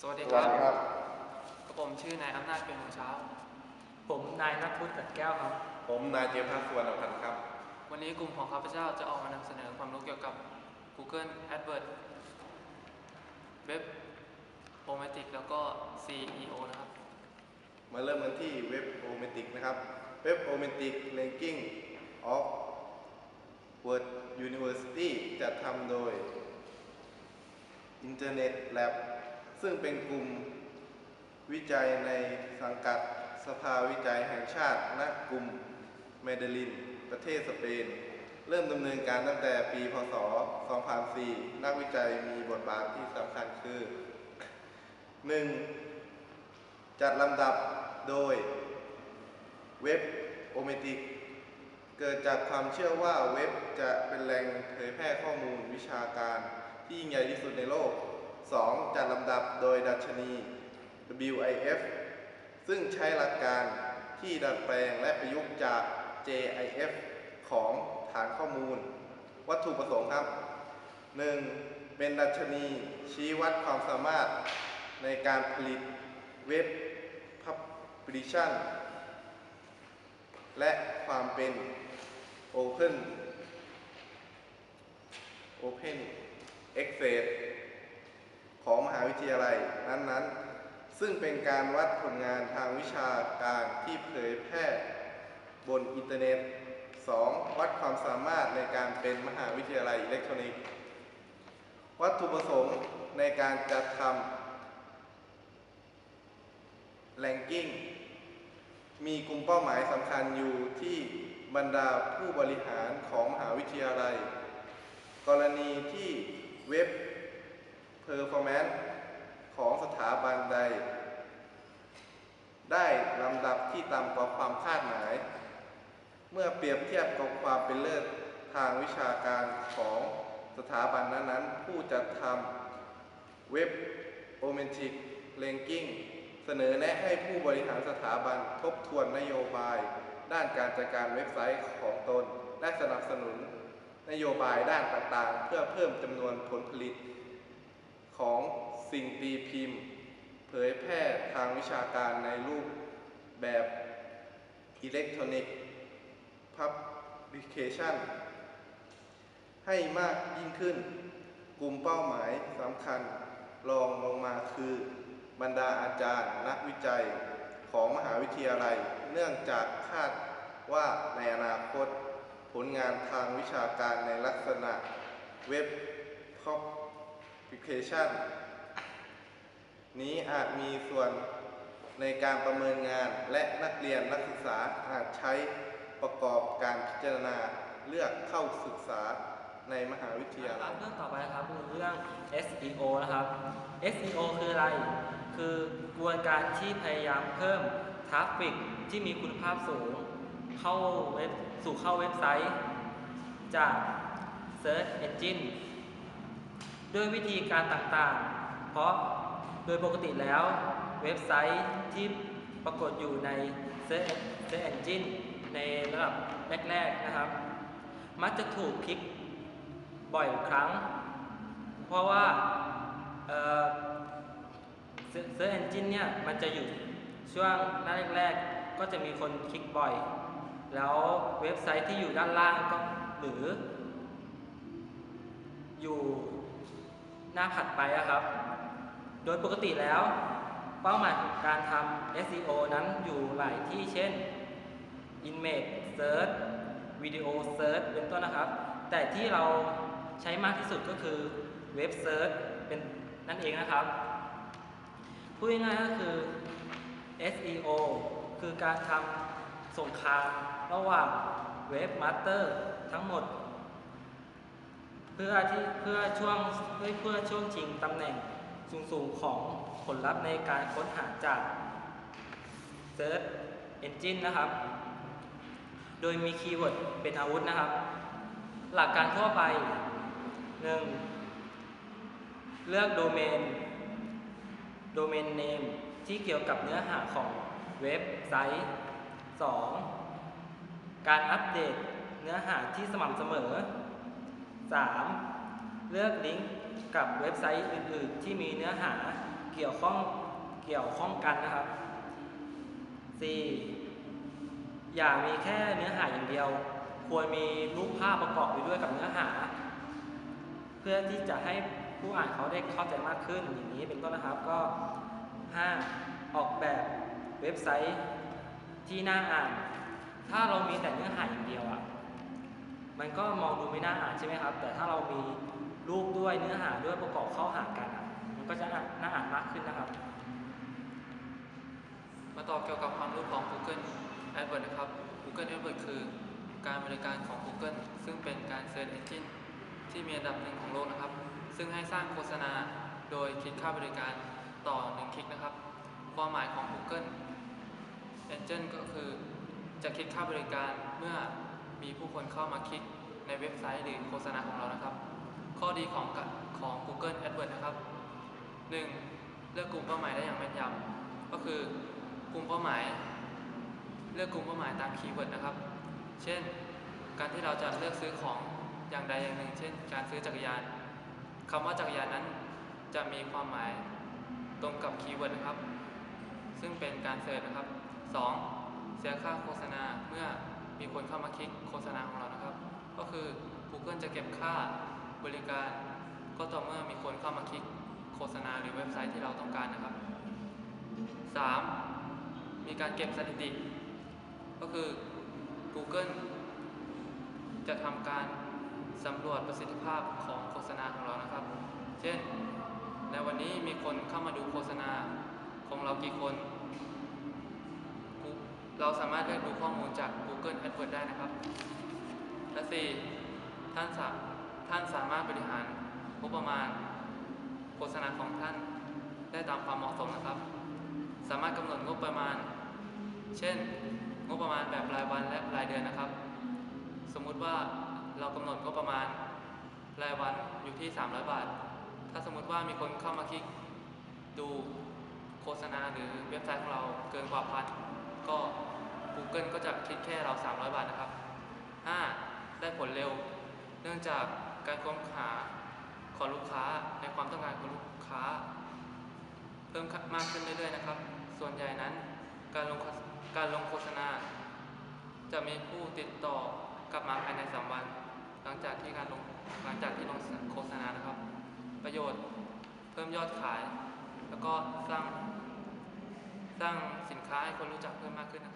สวัสดีสควัรัสบดีครับกับผมชื่อนายอำนาจเป็นหัวเช้า ผมนายนัทพุทธกัดแก้วครับ ผมนายเจมส์พัฒน์สุวรรณพันธ์ครับ วันนี้กลุ่มของข้าพเจ้าจะออกมานำเสนอความรู้เกี่ยวกับ Google AdWords เว็บโ m มติกแล้วก็ CEO นะครับ มาเริ่มกันที่เว็บโอเมติกนะครับ เว็บโอเมติก Ranking of Word University จัดทำโดย Internet Lab ซึ่งเป็นกลุ่มวิจัยในสังกัดสภาวิจัยแห่งชาติณกลุ่มเมเดลิน ประเทศสเปน เริ่มดำเนินการตั้งแต่ปีพศ 2004 นักวิจัยมีบทบาทที่สำคัญคือ 1. จัดลำดับโดยเว็บโอเมติก เกิดจากความเชื่อว่าเว็บจะเป็นแหล่งเผยแพร่ข้อมูลวิชาการที่ยิ่งใหญ่ที่สุดในโลก 2. จัดลำดับโดยดัชนี WIF ซึ่งใช้หลักการที่ดัดแปลงและประยุกต์จาก JIF ของฐานข้อมูล วัตถุประสงค์ครับ 1. เป็นดัชนีชี้วัดความสามารถในการผลิตเว็บ Publication และความเป็น Open Open Access ของมหาวิ ทยาลัยนั้นๆ ซึ่งเป็นการวัดผลงานทางวิชาการที่เผยแพร่บนอินเทอร์เน็ต 2. วัดความสามารถในการเป็นมหาวิทยาลัยอิเล็กทรอนิกส์ วัตถุประสงค์ในการจัดทำ Ranking มีกลุ่มเป้าหมายสำคัญอยู่ที่บรรดาผู้บริหารของมหาวิทยาลัย กรณีที่เว็บ Performance ของสถาบันใด ได้ลำดับที่ ต่ำกว่าความคาดหมาย เมื่อเปรียบเทียบกับความเป็นเลิศทางวิชาการของสถาบันนั้นๆ ผู้จัดทำเว็บ o m e n t i c Ranking เสนอแนะให้ผู้บริหารสถาบันทบทวนนโยบาย ด้านการจัดการเว็บไซต์ของตน และสนับสนุนนโยบายด้านต่างๆ เพื่อเพิ่มจำนวนผลผลิต ของสิ่งตีพิมพ์ เผยแพร่ทางวิชาการในรูป แบบอิเล็กทรอนิกส์ Publication ให้มากยิ่งขึ้น กลุ่มเป้าหมายสำคัญรองลงมาคือบรรดาอาจารย์นักวิจัยของมหาวิทยาลัย เนื่องจากคาดว่าในอนาคต ผลงานทางวิชาการในลักษณะเว็บ Publication นี้อาจมีส่วน ในการประเมินงานและนักเรียนนักศึกษาอาจใช้ประกอบการพิจารณาเลือกเข้าศึกษาในมหาวิทยาลัยเรื่องต่อไปนะครับคือเรื่อง SEO นะครับ SEO คืออะไร คือกระบวนการที่พยายามเพิ่มทราฟฟิกที่มีคุณภาพสูง เข้าเว็บสู่เข้าเว็บไซต์ จาก Search Engine ด้วยวิธีการต่างๆ เพราะโดยปกติแล้ว เว็บไซต์ที่ปรากฏอยู่ใน Search Engine ในระดับแรก ๆ นะครับ มักจะถูกคลิกบ่อยครั้ง เพราะว่าเอ่อเซิร์ชเอนจินเนี่ยมันจะอยู่ช่วงหน้าแรก ๆ ก็จะมีคนคลิกบ่อย แล้วเว็บไซต์ที่อยู่ด้านล่างก็หรือ อยู่หน้าถัดไปอะครับ โดยปกติแล้ว เป้าหมายของการทำ SEO นั้นอยู่หลายที่เช่น Image Search Video Search เป็นต้นนะครับ แต่ที่เราใช้มากที่สุดก็คือเว็บเซิร์ชเป็นนั่นเองนะครับ พูดง่ายๆก็คือ SEO คือการทำสงครามระหว่างเว็บมาสเตอร์ทั้งหมด เพื่อที่เพื่อช่วงเพื่อเพื่อช่วงชิงตำแหน่ง สูงๆของผลลัพธ์ในการค้นหาจาก Search Engine นะครับ โดยมีคีย์เวิร์ดเป็นอาวุธนะครับ หลักการทั่วไป 1. เลือกโดเมน โดเมนเนมที่เกี่ยวกับเนื้อหาของเว็บไซต์ 2. การอัปเดตเนื้อหาที่สม่ำเสมอ 3. เลือกลิงก์ กับเว็บไซต์อื่น ๆ ที่มีเนื้อหาเกี่ยวข้องเกี่ยวข้องกันนะครับ 4. อย่ามีแค่เนื้อหาอย่างเดียว ควรมีรูปภาพประกอบไปด้วยกับเนื้อหา เพื่อที่จะให้ผู้อ่านเขาได้เข้าใจมากขึ้นอย่างนี้เป็นต้นนะครับก็ 5. ออกแบบเว็บไซต์ที่น่าอ่าน ถ้าเรามีแต่เนื้อหาอย่างเดียวอะมันก็มองดูไม่น่าอ่านใช่ไหมครับ แต่ถ้าเรามี รูปด้วยเนื้อหาด้วยประกอบเข้าหากันอะมันก็จะน่าอ่านมากขึ้นนะครับ มาต่อเกี่ยวกับความรู้ของ Google AdWords นะครับ Google AdWords คือการบริการของ Google ซึ่งเป็นการ Search Engine ที่มีอันดับหนึ่งของโลกนะครับ ซึ่งให้สร้างโฆษณาโดยคิดค่าบริการต่อ 1 คลิกนะครับ ความหมายของ Google Engine ก็คือจะคิดค่าบริการเมื่อมีผู้คนเข้ามาคลิกในเว็บไซต์หรือโฆษณาของเรานะครับ ข้อดีของของ Google AdWords นะครับ 1. เลือกกลุ่มเป้าหมายได้อย่างแม่นยำก็คือกลุ่มเป้าหมาย เลือกกลุ่มเป้าหมายตามคีย์เวิร์ดนะครับ เช่น การที่เราจะเลือกซื้อของอย่างใดอย่างหนึ่ง เช่น การซื้อจักรยานคำว่าจักรยานนั้นจะมีความหมายตรงกับคีย์เวิร์ดนะครับ ซึ่งเป็นการเสิร์ชนะครับ 2. เสียค่าโฆษณาเมื่อมีคนเข้ามาคลิกโฆษณาของเรานะครับ ก็คือ Google จะเก็บค่า บริการ ก็ต่อเมื่อมีคนเข้ามาคลิกโฆษณาหรือเว็บไซต์ที่เราต้องการนะครับ 3. มีการเก็บสถิติ ก็คือ Google จะทำการสำรวจประสิทธิภาพของโฆษณาของเรานะครับ เช่น ในวันนี้มีคนเข้ามาดูโฆษณาของเรากี่คน เราสามารถเลือกดูข้อมูลจาก Google AdWords ได้นะครับ และ 4. ท่านสา ท่านสามารถบริหารงบประมาณ โฆษณาของท่านได้ตามความเหมาะสมนะครับ สามารถกำหนดงบประมาณ เช่น งบประมาณแบบรายวันและรายเดือนนะครับ สมมุติว่าเรากำหนดงบประมาณรายวันอยู่ที่ 300 บาท ถ้าสมมุติว่ามีคนเข้ามาคลิกดูโฆษณาหรือเว็บไซต์ของเราเกินกว่าพันก็ Google ก็จะคิดแค่เรา 300 บาทนะครับ 5. ได้ผลเร็ว เนื่องจาก การค้นหาของลูกค้าในความต้องการของลูกค้า เพิ่มมากขึ้นเรื่อยๆนะครับ ส่วนใหญ่นั้นการลงการลงโฆษณา จะมีผู้ติดต่อกลับมาภายใน3วัน หลังจากที่การลงหลังจากที่ลงโฆษณานะครับ ประโยชน์เพิ่มยอดขาย แล้วก็สร้างสร้างสินค้าให้คนรู้จักเพิ่มมากขึ้นนะครับ